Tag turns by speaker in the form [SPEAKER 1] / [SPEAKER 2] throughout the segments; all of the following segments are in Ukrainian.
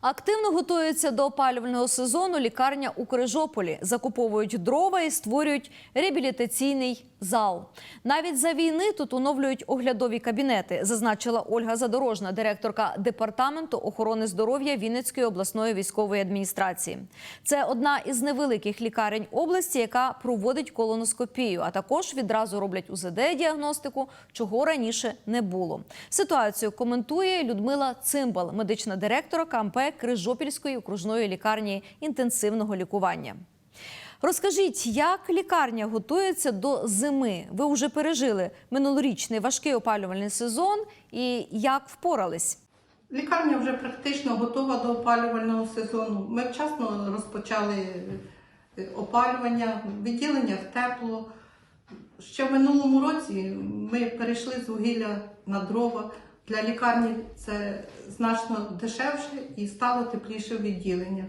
[SPEAKER 1] Активно готуються до опалювального сезону лікарня у Крижополі. Закуповують дрова і створюють реабілітаційний зал. Навіть за війни тут оновлюють оглядові кабінети, зазначила Ольга Задорожна, директорка департаменту охорони здоров'я Вінницької обласної військової адміністрації. Це одна із невеликих лікарень області, яка проводить колоноскопію, а також відразу роблять УЗД-діагностику, чого раніше не було. Ситуацію коментує Людмила Цимбал, медична директорка КМП Крижопільської окружної лікарні інтенсивного лікування. Розкажіть, як лікарня готується до зими? Ви вже пережили минулорічний важкий опалювальний сезон і як впорались?
[SPEAKER 2] Лікарня вже практично готова до опалювального сезону. Ми вчасно розпочали е, опалювання, відділення в тепло. Ще в минулому році ми перейшли з вугілля на дрова. Для лікарні це значно дешевше і стало тепліше в відділеннях.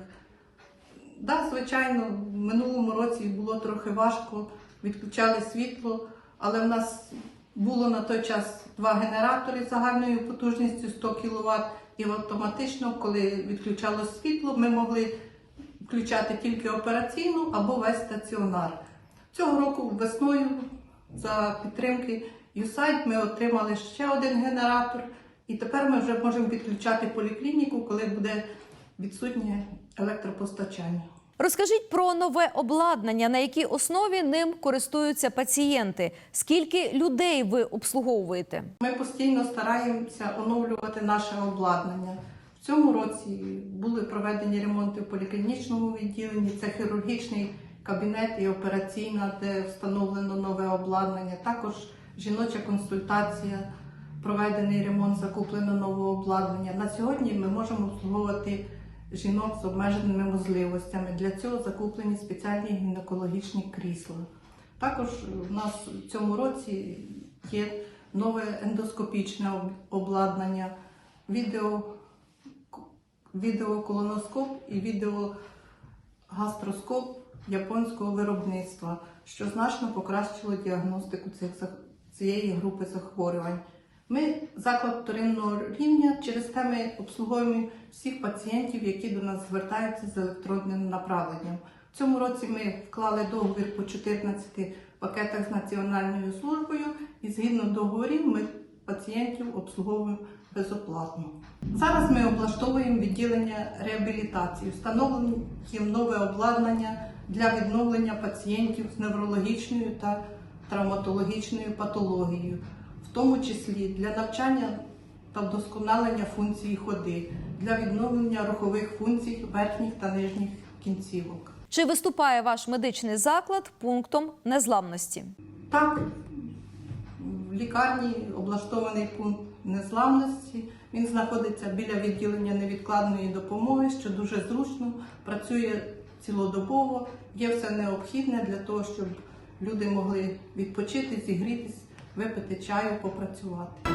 [SPEAKER 2] Так, звичайно, в минулому році було трохи важко, відключали світло, але в нас було на той час два генератори загальною потужністю 100 кВт, і автоматично, коли відключало світло, ми могли включати тільки операційну або весь стаціонар. Цього року весною за підтримки USAID ми отримали ще один генератор, і тепер ми вже можемо підключати поліклініку, коли буде відсутнє електропостачання.
[SPEAKER 1] Розкажіть про нове обладнання, на якій основі ним користуються пацієнти. Скільки людей ви обслуговуєте?
[SPEAKER 2] Ми постійно стараємося оновлювати наше обладнання. В цьому році були проведені ремонти в поліклінічному відділенні. Це хірургічний кабінет і операційна, де встановлено нове обладнання. Також жіноча консультація, проведений ремонт, закуплено нове обладнання. На сьогодні ми можемо обслуговувати жінок з обмеженими можливостями. Для цього закуплені спеціальні гінекологічні крісла. Також у нас в цьому році є нове ендоскопічне обладнання, відео, відеоколоноскоп і відеогастроскоп японського виробництва, що значно покращило діагностику цих, цієї групи захворювань. Ми заклад вторинного рівня, через те ми обслуговуємо всіх пацієнтів, які до нас звертаються з електронним направленням. В цьому році ми вклали договір по 14 пакетах з Національною службою, і згідно договорів ми пацієнтів обслуговуємо безоплатно. Зараз ми облаштовуємо відділення реабілітації, встановлено їм нове обладнання для відновлення пацієнтів з неврологічною та травматологічною патологією, в тому числі для навчання та вдосконалення функції ходи, для відновлення рухових функцій верхніх та нижніх кінцівок.
[SPEAKER 1] Чи виступає ваш медичний заклад пунктом незламності?
[SPEAKER 2] Так, лікарні облаштований пункт незламності. Він знаходиться біля відділення невідкладної допомоги, що дуже зручно, працює цілодобово, є все необхідне для того, щоб люди могли відпочити, зігрітись, випити чаю, попрацювати.